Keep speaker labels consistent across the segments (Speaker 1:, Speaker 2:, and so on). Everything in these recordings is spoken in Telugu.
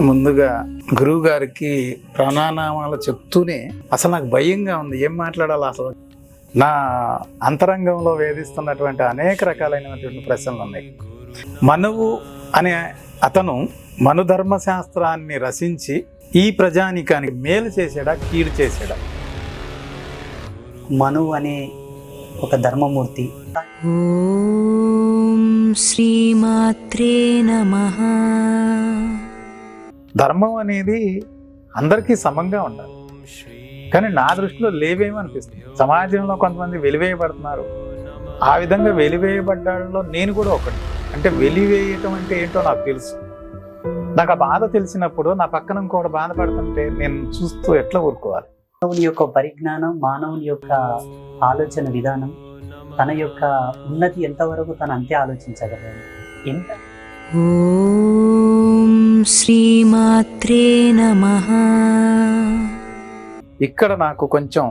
Speaker 1: ముందుగా గురువు గారికి ప్రాణానామాలు చెప్తూనే అసలు నాకు భయంగా ఉంది. ఏం మాట్లాడాలి అసలు? నా అంతరంగంలో వేధిస్తున్నటువంటి అనేక రకాలైనటువంటి ప్రశ్నలు ఉన్నాయి. మనువు అనే అతను మనుధర్మ శాస్త్రాన్ని రచించి ఈ ప్రజానికానికి మేలు చేసాడా కీడు చేసాడా?
Speaker 2: మను అనే ఒక ధర్మమూర్తి.
Speaker 3: శ్రీమాత్రే నమ.
Speaker 1: ధర్మం అనేది అందరికీ సమంగా ఉండాలి. కానీ నా దృష్టిలో లేవేమనిపిస్తుంది సమాజంలో కొంతమంది వెలివేయబడుతున్నారు. ఆ విధంగా వెలివేయబడ్డాలో నేను కూడా ఒకటి. అంటే వెలివేయటం అంటే ఏంటో నాకు తెలుసు. నాకు ఆ బాధ తెలిసినప్పుడు నా పక్కన ఇంకోటి బాధపడుతుంటే నేను చూస్తూ ఎట్లా ఊరుకోవాలి?
Speaker 2: మానవుని యొక్క పరిజ్ఞానం మానవుని యొక్క ఆలోచన విధానం తన యొక్క ఉన్నతి ఎంతవరకు తను అంతే ఆలోచించగలరు ఎంత?
Speaker 3: శ్రీమాత్రే నమ.
Speaker 1: ఇక్కడ నాకు కొంచెం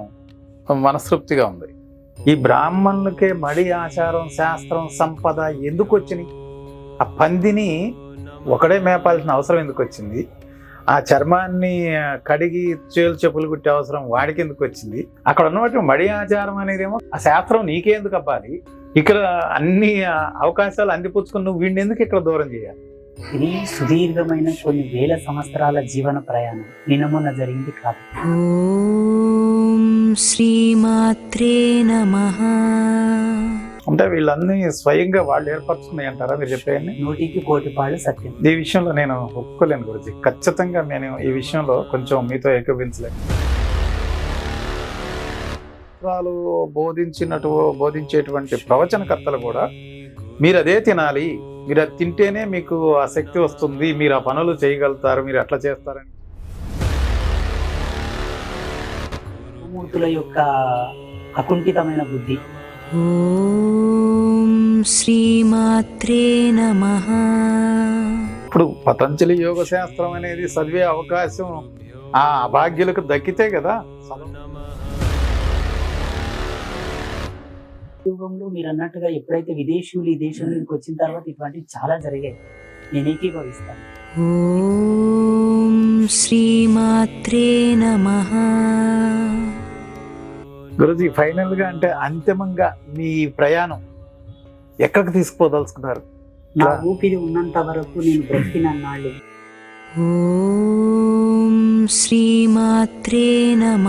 Speaker 1: మనస్తృప్తిగా ఉంది. ఈ బ్రాహ్మణులకే మడి ఆచారం శాస్త్రం సంపద ఎందుకు వచ్చినాయి? ఆ పందిని ఒకడే మేపాల్సిన అవసరం ఎందుకు వచ్చింది? ఆ చర్మాన్ని కడిగి చేలు చెప్పులు కుట్టే అవసరం వాడికి ఎందుకు వచ్చింది? అక్కడ ఉన్నటువంటి మడి ఆచారం అనేదేమో ఆ శాస్త్రం నీకేందుకు అవ్వాలి ఇక్కడ అన్ని అవకాశాలు అందిపుచ్చుకుని నువ్వు వీడిని ఎందుకు ఇక్కడ దూరం చేయాలి?
Speaker 2: ఇది సుదీర్ఘమైన కొన్ని వేల సంవత్సరాల జీవన ప్రయాణం నినమున్న జరిగింది కాదు.
Speaker 3: శ్రీమాత్రే నమ.
Speaker 1: అంటే వీళ్ళన్నీ స్వయంగా వాళ్ళు ఏర్పరచుకున్నాయి అంటారా మీరు చెప్పేయండి
Speaker 2: నూటికి కోటి పాళ్ళు సత్యం.
Speaker 1: ఈ విషయంలో నేను ఒప్పుకోలేను గురించి ఖచ్చితంగా నేను ఈ విషయంలో కొంచెం మీతో ఏకీభించలేను శాస్త్రాలు బోధించినట్టు బోధించేటువంటి ప్రవచనకర్తలు కూడా మీరు అదే తినాలి. మీరు అది తింటేనే మీకు ఆ శక్తి వస్తుంది. మీరు ఆ పనులు చేయగలుగుతారు. మీరు అట్లా చేస్తారని.
Speaker 2: మూర్తుల యొక్క అకుంఠితమైన బుద్ధి.
Speaker 3: శ్రీమాత్రే నమ.
Speaker 1: ఇప్పుడు పతంజలి యోగ శాస్త్రం అనేది చదివే అవకాశం. ఆ అభాగ్యులకు దక్కితే కదా
Speaker 2: యుగంలో మీరు అన్నట్టుగా ఎప్పుడైతే విదేశీయులు ఈ దేశంలోకి వచ్చిన తర్వాత ఇటువంటివి చాలా జరిగాయి. నేను ఏకీభవిస్తాను.
Speaker 3: శ్రీమాత్రే నమహా
Speaker 1: గురుజీ ఫైనల్గా అంటే అంతిమంగా మీ ప్రయాణం ఎక్కడికి తీసుకుపోదలుచుకున్నారు?
Speaker 2: నా ఊపిరి ఉన్నంత వరకు నేను బ్రతికినన్నాళ్ళు
Speaker 3: శ్రీమాత్రే నమ.